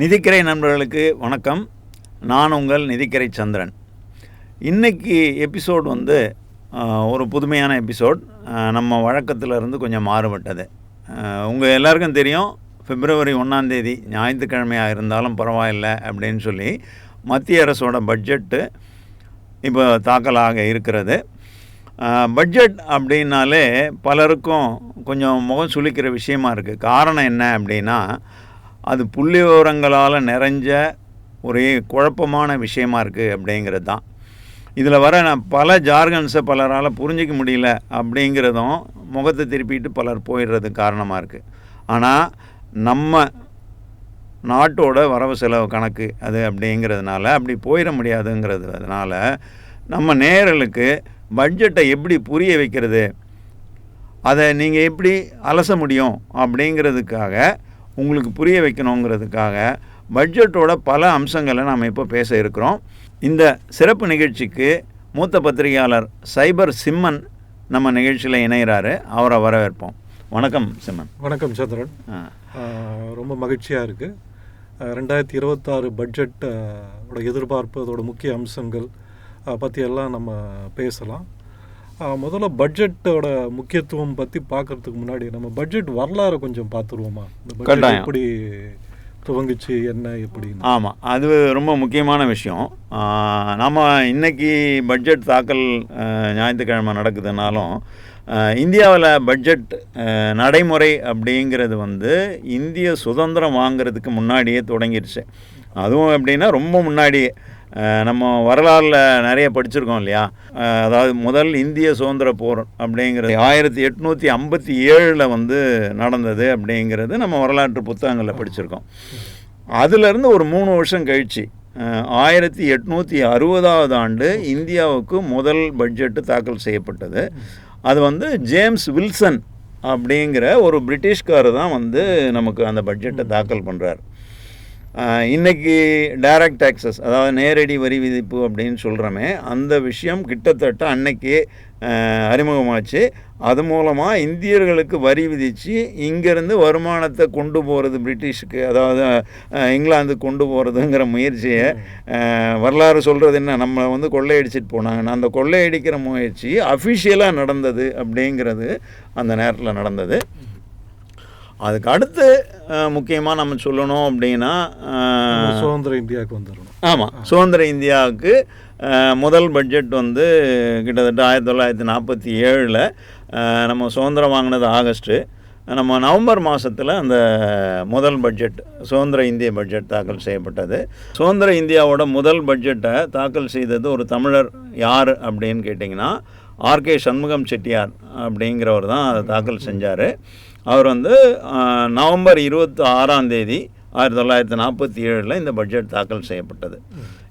நிதிக்கரை நண்பர்களுக்கு வணக்கம். நான் உங்கள் நிதிக்கரை சந்திரன். இன்றைக்கி எபிசோட் வந்து ஒரு புதுமையான எபிசோட். நம்ம வழக்கத்தில் இருந்து கொஞ்சம் மாறுபட்டது. உங்கள் எல்லாருக்கும் தெரியும் பிப்ரவரி ஒன்றாந்தேதி ஞாயிற்றுக்கிழமையாக இருந்தாலும் பரவாயில்லை அப்படின்னு சொல்லி மத்திய அரசோட பட்ஜெட்டு இப்போ தாக்கலாக இருக்கிறது. பட்ஜெட் அப்படின்னாலே பலருக்கும் கொஞ்சம் முகம் சுளிக்கிற விஷயமா இருக்குது காரணம் என்ன அப்படின்னா அது புள்ளி விவரங்களால் நிறைஞ்ச ஒரே குழப்பமான விஷயமா இருக்குது அப்படிங்கிறது தான். இதில் வர நான் பல ஜார்கன்ஸை பலரால் புரிஞ்சிக்க முடியல அப்படிங்கிறதும் முகத்தை திருப்பிட்டு பலர் போயிடுறதுக்கு காரணமாக இருக்குது ஆனால் நம்ம நாட்டோட வரவு செலவு கணக்கு அது அப்படிங்கிறதுனால அப்படி போயிட முடியாதுங்கிறதுனால நம்ம நேரலுக்கு பட்ஜெட்டை எப்படி புரிய வைக்கிறது அதை நீங்கள் எப்படி அலச முடியும் அப்படிங்கிறதுக்காக உங்களுக்கு புரிய வைக்கணுங்கிறதுக்காக பட்ஜெட்டோட பல அம்சங்களை நாம் இப்போ பேச இருக்கிறோம். இந்த சிறப்பு நிகழ்ச்சிக்கு மூத்த பத்திரிகையாளர் சைபர் சிம்மன் நம்ம நிகழ்ச்சியில் இணைகிறாரு அவரை வரவேற்போம். வணக்கம் சிம்மன். வணக்கம் சந்திரன். ரொம்ப மகிழ்ச்சியாக இருக்குது ரெண்டாயிரத்தி இருபத்தாறு பட்ஜெட் ஆஹ், ஓட எதிர்பார்ப்பு அதோட முக்கிய அம்சங்கள் ஆஹ், பற்றி எல்லாம் நம்ம பேசலாம். முதல்ல பட்ஜெட்டோட முக்கியத்துவம் பற்றி பார்க்கறதுக்கு முன்னாடி நம்ம பட்ஜெட் வரலாறு கொஞ்சம் பார்த்துருவோமா கட்டாயம். எப்படி துவங்குச்சு என்ன எப்படின்னு. ஆமாம் அது ரொம்ப முக்கியமான விஷயம். நம்ம இன்னைக்கு பட்ஜெட் தாக்கல் ஞாயிற்றுக்கிழமை நடக்குதுனாலும் இந்தியாவில் பட்ஜெட் நடைமுறை அப்படிங்கிறது வந்து இந்திய சுதந்திரம் வாங்குறதுக்கு முன்னாடியே தொடங்கிருச்சு. அதுவும் எப்படின்னா ரொம்ப முன்னாடியே. நம்ம வரலாறில் நிறைய படிச்சிருக்கோம் இல்லையா? அதாவது முதல் இந்திய சுதந்திர போர் அப்படிங்கிறது ஆயிரத்தி எட்நூற்றி ஐம்பத்தி ஏழில் வந்து நடந்தது அப்படிங்கிறது நம்ம வரலாற்று புத்தகங்களில் படிச்சிருக்கோம். அதுலேருந்து ஒரு மூணு வருஷம் கழிச்சு ஆயிரத்தி எட்நூற்றி அறுபதாவது ஆண்டு இந்தியாவுக்கு முதல் பட்ஜெட்டு தாக்கல் செய்யப்பட்டது. அது வந்து ஜேம்ஸ் வில்சன் அப்படிங்கிற ஒரு பிரிட்டிஷ்காரர் தான் வந்து நமக்கு அந்த பட்ஜெட்டை தாக்கல் பண்ணுறார் இன்றைக்கி டைரக்ட் டேக்ஸஸ் அதாவது நேரடி வரி விதிப்பு அப்படின்னு சொல்கிறோமே அந்த விஷயம் கிட்டத்தட்ட அன்னைக்கு அறிமுகமாச்சு. அது மூலமாக இந்தியர்களுக்கு வரி விதித்து இங்கேருந்து வருமானத்தை கொண்டு போகிறது பிரிட்டிஷுக்கு அதாவது இங்கிலாந்துக்கு கொண்டு போகிறதுங்கிற முயற்சியை வரலாறு சொல்கிறது என்ன? நம்ம வந்து கொள்ளையடிச்சிட்டு போனாங்க அந்த கொள்ளையடிக்கிற முயற்சி அஃபிஷியலாக நடந்தது அப்படிங்கிறது அந்த நேரத்தில் நடந்தது. அதுக்கு அடுத்து முக்கியமாக நம்ம சொல்லணும் அப்படின்னா சுதந்திர இந்தியாவுக்கு வந்துடணும். ஆமாம் சுதந்திர இந்தியாவுக்கு முதல் பட்ஜெட் வந்து கிட்டத்தட்ட ஆயிரத்தி தொள்ளாயிரத்தி நாற்பத்தி ஏழில் நம்ம சுதந்திரம் வாங்கினது ஆகஸ்ட்டு நம்ம நவம்பர் மாதத்தில் அந்த முதல் பட்ஜெட் சுதந்திர இந்திய பட்ஜெட் தாக்கல் செய்யப்பட்டது. சுதந்திர இந்தியாவோட முதல் பட்ஜெட்டை தாக்கல் செய்தது ஒரு தமிழர் யார் அப்படின்னு கேட்டிங்கன்னா ஆர்கே சண்முகம் செட்டியார் அப்படிங்கிறவர் தான் அதை தாக்கல் செஞ்சார். அவர் வந்து நவம்பர் இருபத்தி ஆறாம் தேதி ஆயிரத்தி தொள்ளாயிரத்தி நாற்பத்தி ஏழில் இந்த பட்ஜெட் தாக்கல் செய்யப்பட்டது.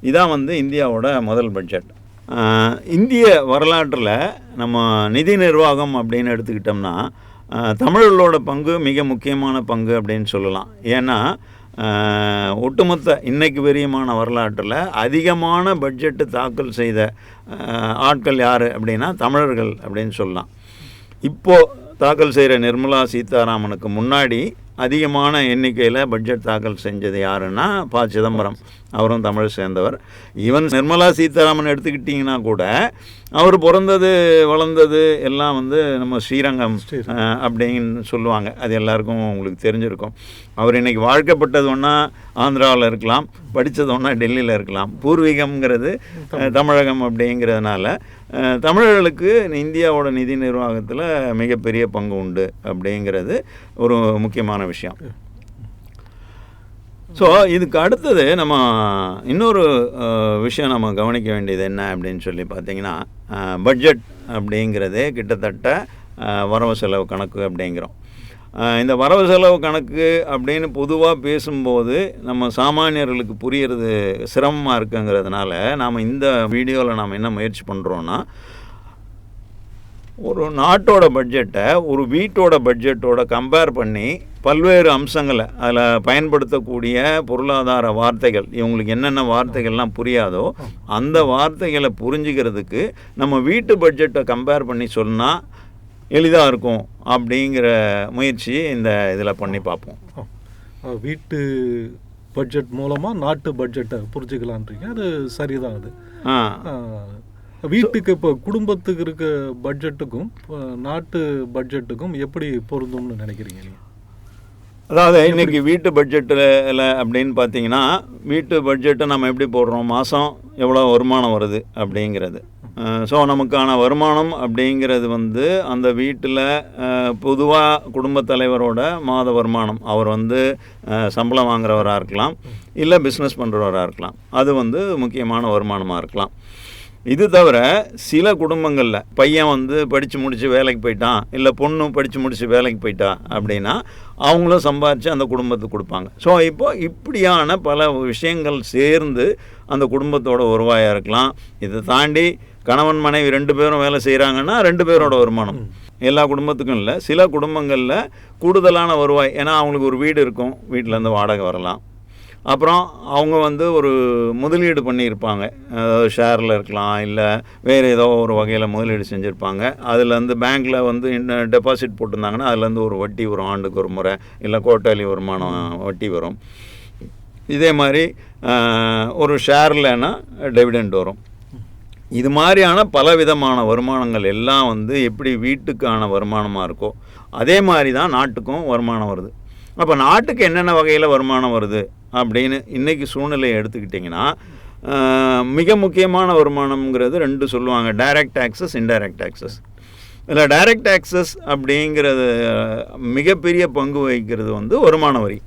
இதான் வந்து இந்தியாவோட முதல் பட்ஜெட். இந்திய வரலாற்றில் நம்ம நிதி நிர்வாகம் அப்படின்னு எடுத்துக்கிட்டோம்னா தமிழர்களோட பங்கு மிக முக்கியமான பங்கு அப்படின்னு சொல்லலாம். ஏன்னா ஒட்டுமொத்த இன்னைக்கு பெரியமான வரலாற்றில் அதிகமான பட்ஜெட்டு தாக்கல் செய்த ஆட்கள் யார் அப்படின்னா தமிழர்கள் அப்படின்னு சொல்லலாம். இப்போது தாக்கல் செய்கிற நிர்மலா சீதாராமனுக்கு முன்னாடி அதிகமான எண்ணிக்கையில் பட்ஜெட் தாக்கல் செஞ்சது யாருன்னா ப சிதம்பரம். அவரும் தமிழை சேர்ந்தவர். ஈவன் நிர்மலா சீதாராமன் எடுத்துக்கிட்டிங்கன்னா கூட அவர் பிறந்தது வளர்ந்தது எல்லாம் வந்து நம்ம ஸ்ரீரங்கம் அப்படின்னு சொல்லுவாங்க. அது எல்லாருக்கும் உங்களுக்கு தெரிஞ்சிருக்கும். அவர் இன்னைக்கு வாழ்க்கப்பட்டது ஒன்றா ஆந்திராவில் இருக்கலாம் படித்தது ஒன்றா டெல்லியில் இருக்கலாம். பூர்வீகம்ங்கிறது தமிழகம் அப்படிங்கிறதுனால தமிழர்களுக்கு இந்தியாவோட நிதி நிர்வாகத்தில் மிகப்பெரிய பங்கு உண்டு அப்படிங்கிறது ஒரு முக்கியமான விஷயம். ஸோ இதுக்கு அடுத்தது நம்ம இன்னொரு விஷயம் நம்ம கவனிக்க வேண்டியது என்ன அப்படின்னு சொல்லி பார்த்தீங்கன்னா பட்ஜெட் அப்படிங்கிறதே கிட்டத்தட்ட வரவு செலவு கணக்கு அப்படிங்கிறோம். இந்த வரவு செலவு கணக்கு அப்படின்னு பொதுவாக பேசும்போது நம்ம சாமானியர்களுக்கு புரியறது சிரமமாக இருக்குங்கிறதுனால நாம் இந்த வீடியோவில் நாம் என்ன முயற்சி பண்ணுறோன்னா ஒரு நாட்டோட பட்ஜெட்டை ஒரு வீட்டோட பட்ஜெட்டோட கம்பேர் பண்ணி பல்வேறு அம்சங்களை அதில் பயன்படுத்தக்கூடிய பொருளாதார வார்த்தைகள் இவங்களுக்கு என்னென்ன வார்த்தைகள்லாம் புரியாதோ அந்த வார்த்தைகளை புரிஞ்சுக்கிறதுக்கு நம்ம வீட்டு பட்ஜெட்டை கம்பேர் பண்ணி சொன்னால் எளிதாக இருக்கும் அப்படிங்கிற முயற்சி இந்த இதில் பண்ணி பார்ப்போம். வீட்டு பட்ஜெட் மூலமாக நாட்டு பட்ஜெட்டை புரிஞ்சுக்கலான்றீங்க அது சரிதான் அது. வீட்டுக்கு இப்போ குடும்பத்துக்கு இருக்க பட்ஜெட்டுக்கும் இப்போ நாட்டு பட்ஜெட்டுக்கும் எப்படி பொருந்தும்னு நினைக்கிறீங்க நீங்கள் அதாவது இன்னைக்கு வீட்டு பட்ஜெட்டில் அப்படின்னு பார்த்தீங்கன்னா வீட்டு பட்ஜெட்டை நம்ம எப்படி போடுறோம்? மாதம் எவ்வளோ வருமானம் வருது அப்படிங்கிறது. ஸோ நமக்கான வருமானம் அப்படிங்கிறது வந்து அந்த வீட்டில் பொதுவாக குடும்பத் தலைவரோட மாத வருமானம். அவர் வந்து சம்பளம் வாங்குறவராக இருக்கலாம் இல்லை பிஸ்னஸ் பண்ணுறவராக இருக்கலாம். அது வந்து முக்கியமான வருமானமாக இருக்கலாம். இது தவிர சில குடும்பங்களில் பையன் வந்து படித்து முடித்து வேலைக்கு போயிட்டான் இல்லை பொண்ணு படித்து முடித்து வேலைக்கு போயிட்டா அப்படின்னா அவங்களும் சம்பாரித்து அந்த குடும்பத்துக்கு கொடுப்பாங்க. ஸோ இப்போ இப்படியான பல விஷயங்கள் சேர்ந்து அந்த குடும்பத்தோட வருவாயாக இருக்கலாம். இதை தாண்டி கணவன் மனைவி ரெண்டு பேரும் வேலை செய்கிறாங்கன்னா ரெண்டு பேரோட வருமானம். எல்லா குடும்பத்துக்கும் இல்லை. சில குடும்பங்களில் கூடுதலான வருவாய். ஏன்னா அவங்களுக்கு ஒரு வீடு இருக்கும். வீட்டிலேருந்து வாடகை வரலாம். அப்புறம் அவங்க வந்து ஒரு முதலீடு பண்ணியிருப்பாங்க. அதாவது ஷேரில் இருக்கலாம் இல்லை வேறு ஏதோ ஒரு வகையில் முதலீடு செஞ்சுருப்பாங்க. அதுலேருந்து பேங்க்கில் வந்து இன்னும் டெபாசிட் போட்டிருந்தாங்கன்னா அதுலேருந்து ஒரு வட்டி வரும் ஆண்டுக்கு ஒரு முறை இல்லை கோட்டாலி வருமானம் வட்டி வரும். இதே மாதிரி ஒரு ஷேர்லன்னா டெவிடெண்ட் வரும். இது மாதிரியான பலவிதமான வருமானங்கள் எல்லாம் வந்து எப்படி வீட்டுக்கான வருமானமாக இருக்கோ அதே மாதிரி தான் நாட்டுக்கும் வருமானம் வருது. அப்போ நாட்டுக்கு என்னென்ன வகையில் வருமானம் வருது? அப்படின்னு இன்றைக்கி சூழ்நிலையை எடுத்துக்கிட்டிங்கன்னா மிக முக்கியமான வருமானம்ங்கிறது ரெண்டு சொல்லுவாங்க. டைரக்ட் டேக்ஸஸ் இன்டைரக்ட் டேக்ஸஸ் இதில் டைரக்ட் டேக்ஸஸ் அப்படிங்கிறது மிகப்பெரிய பங்கு வகிக்கிறது வந்து வருமான வரி.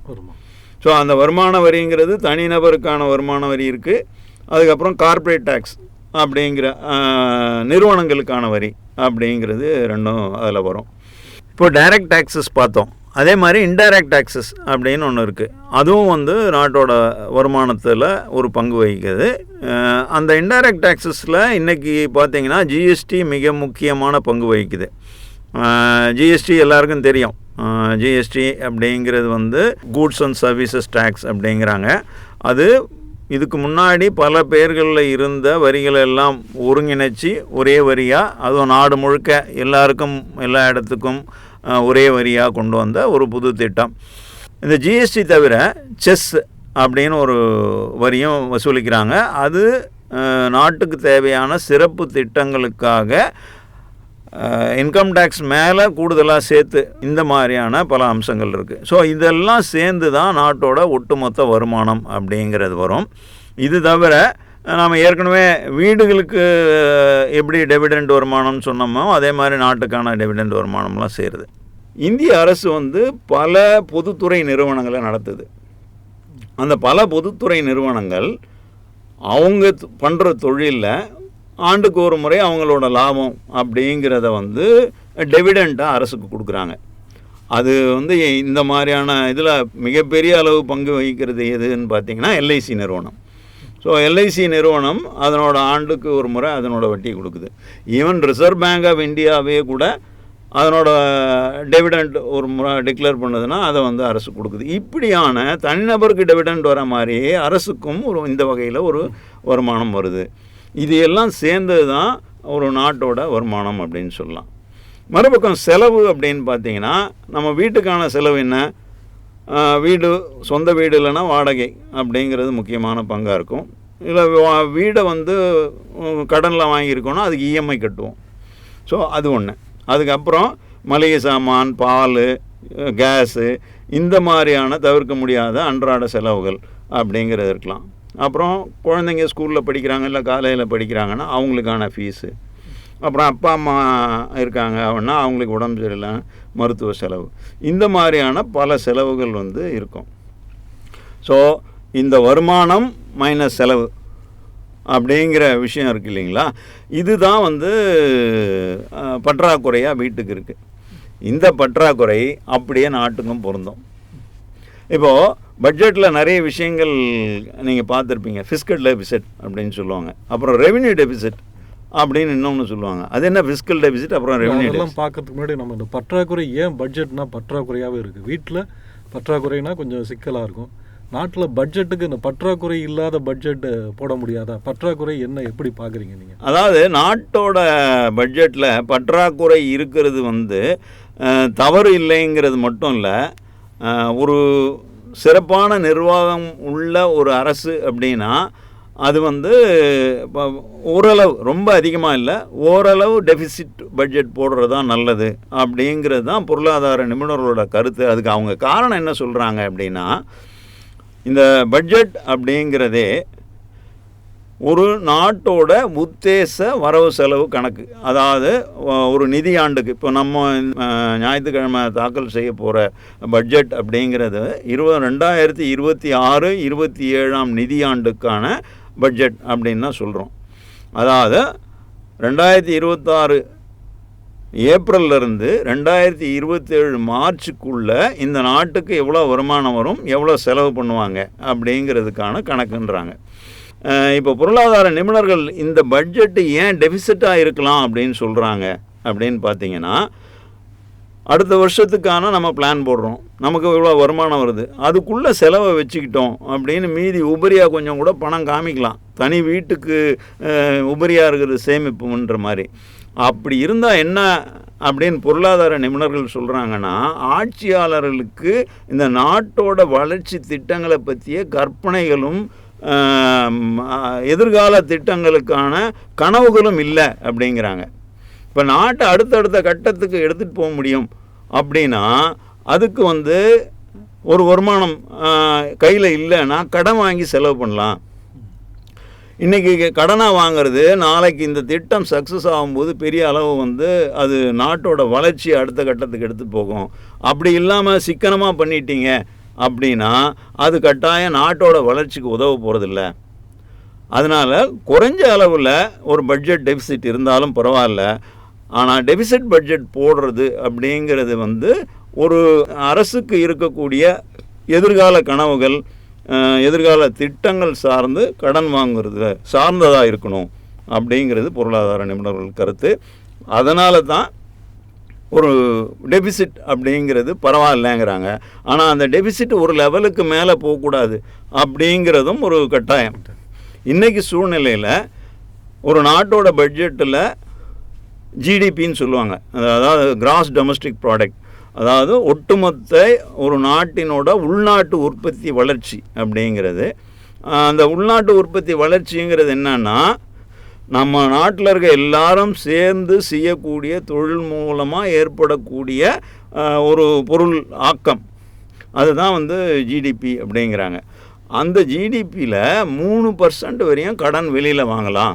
ஸோ அந்த வருமான வரிங்கிறது தனிநபருக்கான வருமான வரி இருக்குது அதுக்கப்புறம் கார்ப்பரேட் டேக்ஸ் அப்படிங்கிற நிறுவனங்களுக்கான வரி அப்படிங்கிறது ரெண்டும் அதில் வரும். இப்போ டைரக்ட் டேக்ஸஸ் பார்த்தோம். அதே மாதிரி இன்டைரக்ட் டேக்ஸஸ் அப்படின்னு ஒன்று இருக்குது அதுவும் வந்து நாட்டோட வருமானத்தில் ஒரு பங்கு வகிக்குது. அந்த இன்டைரக்ட் டேக்ஸஸில் இன்றைக்கி பார்த்தீங்கன்னா ஜிஎஸ்டி மிக முக்கியமான பங்கு வகிக்குது. ஜிஎஸ்டி எல்லாருக்கும் தெரியும். ஜிஎஸ்டி அப்படிங்கிறது வந்து கூட்ஸ் அண்ட் சர்வீசஸ் டேக்ஸ் அப்படிங்கிறாங்க. அது இதுக்கு முன்னாடி பல பேர்களில் இருந்த வரிகளை எல்லாம் ஒருங்கிணைச்சி ஒரே வரியாக அதுவும் நாடு முழுக்க எல்லாருக்கும் எல்லா இடத்துக்கும் ஒரே வரியாக கொண்டு வந்த ஒரு புது திட்டம். இந்த ஜிஎஸ்டி தவிர செஸ் அப்படின்னு ஒரு வரியும் வசூலிக்கிறாங்க. அது நாட்டுக்கு தேவையான சிறப்பு திட்டங்களுக்காக இன்கம் டேக்ஸ் மேலே கூடுதலாக சேர்த்து இந்த மாதிரியான பல அம்சங்கள் இருக்குது ஸோ இதெல்லாம் சேர்ந்து தான் நாட்டோட ஒட்டுமொத்த வருமானம் அப்படிங்கிறது வரும். இது தவிர நாம் ஏற்கனவே வீடுகளுக்கு எப்படி டெவிடெண்ட் வருமானம்னு சொன்னோமோ அதே மாதிரி நாட்டுக்கான டெவிடெண்ட் வருமானம்லாம் சேருது. இந்திய அரசு வந்து பல பொதுத்துறை நிறுவனங்களை நடத்துது. அந்த பல பொதுத்துறை நிறுவனங்கள் அவங்க பண்ணுற தொழிலில் ஆண்டுக்கு ஒரு முறை அவங்களோட லாபம் அப்படிங்கிறத வந்து டெவிடெண்ட்டாக அரசுக்கு கொடுக்குறாங்க. அது வந்து இந்த மாதிரியான இதில் மிகப்பெரிய அளவு பங்கு வகிக்கிறது எதுன்னு பார்த்தீங்கன்னா எல்ஐசி நிறுவனம். ஸோ எல்ஐசி நிறுவனம் அதனோட ஆண்டுக்கு ஒரு முறை அதனோட வட்டி கொடுக்குது. ஈவன் ரிசர்வ் பேங்க் ஆஃப் இந்தியாவே கூட அதனோட டெவிடெண்ட் ஒரு முறை டிக்ளேர் பண்ணதுன்னா அதை வந்து அரசு கொடுக்குது. இப்படியான தனிநபருக்கு டெவிடெண்ட் வர மாதிரி அரசுக்கும் ஒரு இந்த வகையில் ஒரு வருமானம் வருது. இது எல்லாம் சேர்ந்தது தான் ஒரு நாட்டோட வருமானம் அப்படின்னு சொல்லலாம். மறுபக்கம் செலவு அப்படின்னு பார்த்தீங்கன்னா நம்ம வீட்டுக்கான செலவு என்ன? வீடு சொந்த வீடு இல்லைன்னா வாடகை அப்படிங்கிறது முக்கியமான பங்காக இருக்கும். இல்லை வீடை வந்து கடனில் வாங்கியிருக்கோன்னா அதுக்கு இஎம்ஐ கட்டுவோம். ஸோ அது ஒன்று அதுக்கப்புறம் மளிகை சாமான் பால் கேஸு இந்த மாதிரியான தவிர்க்க முடியாத அன்றாட செலவுகள் அப்படிங்கிறது இருக்கலாம். அப்புறம் குழந்தைங்க ஸ்கூலில் படிக்கிறாங்க இல்லை காலையில் படிக்கிறாங்கன்னா அவங்களுக்கான ஃபீஸு அப்புறம் அப்பா அம்மா இருக்காங்க அப்படின்னா அவங்களுக்கு உடம்பு சரியில்லை மருத்துவ செலவு. இந்த மாதிரியான பல செலவுகள் வந்து இருக்கும். ஸோ இந்த வருமானம் மைனஸ் செலவு அப்படிங்கிற விஷயம் இருக்கு இல்லைங்களா? இதுதான் வந்து பற்றாக்குறையாக வீட்டுக்கு இருக்குது இந்த பற்றாக்குறை அப்படியே நாட்டுக்கும் பொருந்தும். இப்போது பட்ஜெட்டில் நிறைய விஷயங்கள் நீங்கள் பார்த்துருப்பீங்க. ஃபிஸ்கல் டெபிசிட் அப்படின்னு சொல்லுவாங்க. அப்புறம் ரெவென்யூ டெபிசிட் அப்படின்னு இன்னொன்று சொல்லுவாங்க. அது என்ன ஃபிஸ்கல் டெபிசிட் அப்புறம் ரெவென்யூ அதெல்லாம் பார்க்கறதுக்கு முன்னாடி நம்ம இந்த பற்றாக்குறை ஏன் பட்ஜெட்னா பற்றாக்குறையாகவே இருக்குது வீட்டில் பற்றாக்குறைனா கொஞ்சம் சிக்கலாக இருக்கும். நாட்டில் பட்ஜெட்டுக்கு இந்த பற்றாக்குறை இல்லாத பட்ஜெட்டு போட முடியாதா? பற்றாக்குறை என்ன எப்படி பார்க்குறீங்க நீங்கள் அதாவது நாட்டோட பட்ஜெட்டில் பற்றாக்குறை இருக்கிறது வந்து தவறு இல்லைங்கிறது மட்டும் இல்லை ஒரு சிறப்பான நிர்வாகம் உள்ள ஒரு அரசு அப்படின்னா அது வந்து இப்போ ஓரளவு ரொம்ப அதிகமாக இல்லை ஓரளவு டெபிசிட் பட்ஜெட் போடுறது தான் நல்லது அப்படிங்கிறது தான் பொருளாதார நிபுணர்களோட கருத்து. அதுக்கு அவங்க காரணம் என்ன சொல்கிறாங்க அப்படின்னா இந்த பட்ஜெட் அப்படிங்கிறதே ஒரு நாட்டோட உத்தேச வரவு செலவு கணக்கு. அதாவது ஒரு நிதி ஆண்டுக்கு இப்போ நம்ம ஞாயிற்றுக்கிழமை தாக்கல் செய்ய போகிற பட்ஜெட் அப்படிங்கிறது இருபது ரெண்டாயிரத்தி இருபத்தி ஆறு இருபத்தி ஏழாம் நிதியாண்டுக்கான பட்ஜெட் அப்படின்னு தான் சொல்கிறோம் அதாவது ரெண்டாயிரத்தி இருபத்தாறு ஏப்ரல்லேருந்து ரெண்டாயிரத்தி இருபத்தேழு மார்ச்சுக்குள்ளே இந்த நாட்டுக்கு எவ்வளோ வருமானம் வரும் எவ்வளோ செலவு பண்ணுவாங்க அப்படிங்கிறதுக்கான கணக்குன்றாங்க. இப்போ பொருளாதார நிபுணர்கள் இந்த பட்ஜெட்டு ஏன் டெபிசிட்டாக இருக்கலாம் அப்படின்னு சொல்கிறாங்க அப்படின்னு பார்த்தீங்கன்னா அடுத்த வருஷத்துக்கான நம்ம பிளான் போடுறோம். நமக்கு இவ்வளோ வருமானம் வருது. அதுக்குள்ளே செலவை வச்சுக்கிட்டோம் அப்படின்னு மீதி உபரியாக கொஞ்சம் கூட பணம் காமிக்கலாம். தனி வீட்டுக்கு உபரியாக இருக்கிறது சேமிப்புன்ற மாதிரி. அப்படி இருந்தால் என்ன அப்படின்னு பொருளாதார நிபுணர்கள் சொல்கிறாங்கன்னா ஆட்சியாளர்களுக்கு இந்த நாட்டோட வளர்ச்சி திட்டங்களை பற்றிய கற்பனைகளும் எதிர்கால திட்டங்களுக்கான கனவுகளும் இல்லை அப்படிங்கிறாங்க. இப்போ நாட்டை அடுத்தடுத்த கட்டத்துக்கு எடுத்துகிட்டு போக முடியும் அப்படின்னா அதுக்கு வந்து ஒரு வருமானம் கையில் இல்லைன்னா கடன் வாங்கி செலவு பண்ணலாம். இன்றைக்கி கடனாக வாங்குறது நாளைக்கு இந்த திட்டம் சக்ஸஸ் ஆகும்போது பெரிய அளவு வந்து அது நாட்டோட வளர்ச்சி அடுத்த கட்டத்துக்கு எடுத்து போகும். அப்படி இல்லாமல் சிக்கனமாக பண்ணிட்டீங்க அப்படின்னா அது கட்டாயம் நாட்டோட வளர்ச்சிக்கு உதவ போகிறதில்ல அதனால் குறைஞ்ச அளவில் ஒரு பட்ஜெட் டெபிசிட் இருந்தாலும் பரவாயில்ல. ஆனால் டெபிசிட் பட்ஜெட் போடுறது அப்படிங்கிறது வந்து ஒரு அரசுக்கு இருக்கக்கூடிய எதிர்கால கனவுகள் எதிர்கால திட்டங்கள் சார்ந்து கடன் வாங்குறது சார்ந்ததாக இருக்கணும் அப்படிங்கிறது பொருளாதார நிபுணர்கள் கருத்து. அதனால தான் ஒரு டெபிசிட் அப்படிங்கிறது பரவாயில்லைங்கிறாங்க. ஆனால் அந்த டெபிசிட் ஒரு லெவலுக்கு மேலே போகக்கூடாது அப்படிங்கிறதும் ஒரு கட்டாயம். இன்றைக்கி சூழ்நிலையில் ஒரு நாட்டோட பட்ஜெட்டில் ஜிடிபின்னு சொல்லுவாங்க. அதாவது கிராஸ் டொமஸ்டிக் ப்ராடக்ட் அதாவது ஒட்டுமொத்த ஒரு நாட்டினோட உள்நாட்டு உற்பத்தி வளர்ச்சி அப்படிங்கிறது. அந்த உள்நாட்டு உற்பத்தி வளர்ச்சிங்கிறது என்னன்னா நம்ம நாட்டில் இருக்க எல்லாரும் சேர்ந்து செய்யக்கூடிய தொழில் மூலமாக ஏற்படக்கூடிய ஒரு பொருள் ஆக்கம். அதுதான் வந்து ஜிடிபி அப்படிங்கிறாங்க. அந்த ஜிடிபியில் மூணு பர்சன்ட் வரையும் கடன் வெளியில் வாங்கலாம்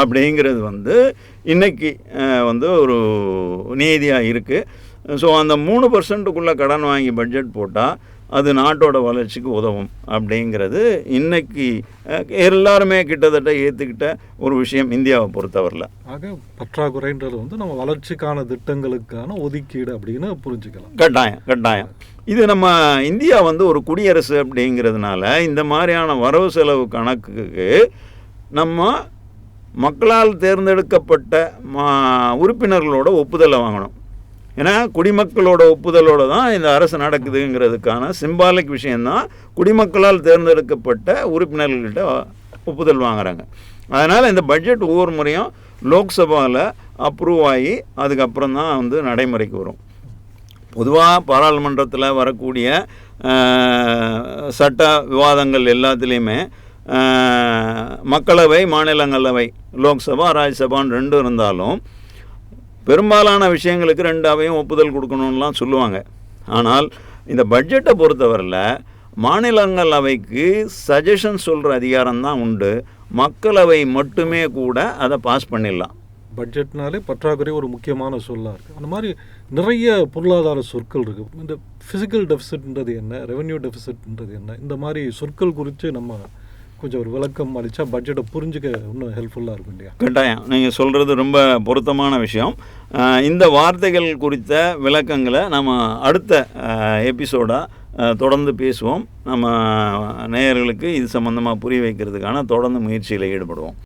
அப்படிங்கிறது வந்து இன்றைக்கி வந்து ஒரு நீதியாக இருக்குது ஸோ அந்த மூணு பர்சன்ட்டுக்குள்ளே கடன் வாங்கி பட்ஜெட் போட்டால் அது நாட்டோட வளர்ச்சிக்கு உதவும் அப்படிங்கிறது இன்னைக்கு அஹ், எல்லாருமே கிட்டத்தட்ட ஏற்றுக்கிட்ட ஒரு விஷயம் இந்தியாவை பொறுத்தவரையில். ஆக பற்றாக்குறைன்றது வந்து நம்ம வளர்ச்சிக்கான திட்டங்களுக்கான ஒதுக்கீடு அப்படின்னு புரிஞ்சுக்கலாம். கட்டாயம் கட்டாயம். இது நம்ம இந்தியா வந்து ஒரு குடியரசு அப்படிங்கிறதுனால இந்த மாதிரியான வரவு செலவு கணக்குக்கு நம்ம மக்களால் தேர்ந்தெடுக்கப்பட்ட மா உறுப்பினர்களோட ஒப்புதலை வாங்கணும். ஏன்னா குடிமக்களோட ஒப்புதலோட தான் இந்த அரசு நடக்குதுங்கிறதுக்கான சிம்பாலிக் விஷயந்தான் குடிமக்களால் தேர்ந்தெடுக்கப்பட்ட உறுப்பினர்கள்கிட்ட ஒப்புதல் வாங்குறாங்க. அதனால் இந்த பட்ஜெட் ஒவ்வொரு முறையும் லோக்சபாவில் அப்ரூவ் ஆகி அதுக்கப்புறம் தான் வந்து நடைமுறைக்கு வரும். பொதுவாக பாராளுமன்றத்தில் வரக்கூடிய சட்ட விவாதங்கள் எல்லாத்துலேயுமே மக்களவை மாநிலங்களவை லோக்சபா ராஜ்யசபான்னு ரெண்டும் இருந்தாலும் பெரும்பாலான விஷயங்களுக்கு ரெண்டு அவையும் ஒப்புதல் கொடுக்கணும்லாம் சொல்லுவாங்க. ஆனால் இந்த பட்ஜெட்டை பொறுத்தவரையில் மாநிலங்களவைக்கு சஜஷன் சொல்கிற அதிகாரம் தான் உண்டு. மக்களவை மட்டுமே கூட அதை பாஸ் பண்ணிடலாம். பட்ஜெட்னாலே பற்றாக்குறை ஒரு முக்கியமான சொல்லாக இருக்குது அந்த மாதிரி நிறைய பொருளாதார சொற்கள் இருக்குது இந்த ஃபிசிக்கல் டெபிசிட்ன்றது என்ன? ரெவென்யூ டெபிசிட்ன்றது என்ன? இந்த மாதிரி சொற்கள் குறித்து நம்ம கொஞ்சம் ஒரு விளக்கம் அளித்தா பட்ஜெட்டை புரிஞ்சுக்க இன்னும் ஹெல்ப்ஃபுல்லாக இருக்கும் இல்லையா? கட்டாயம். நீங்கள் சொல்கிறது ரொம்ப பொருத்தமான விஷயம். இந்த வார்த்தைகள் குறித்த விளக்கங்களை நம்ம அடுத்த எபிசோடாக தொடர்ந்து பேசுவோம். நம்ம நேயர்களுக்கு இது சம்மந்தமாக புரிய வைக்கிறதுக்கான தொடர்ந்து முயற்சியில் ஈடுபடுவோம்.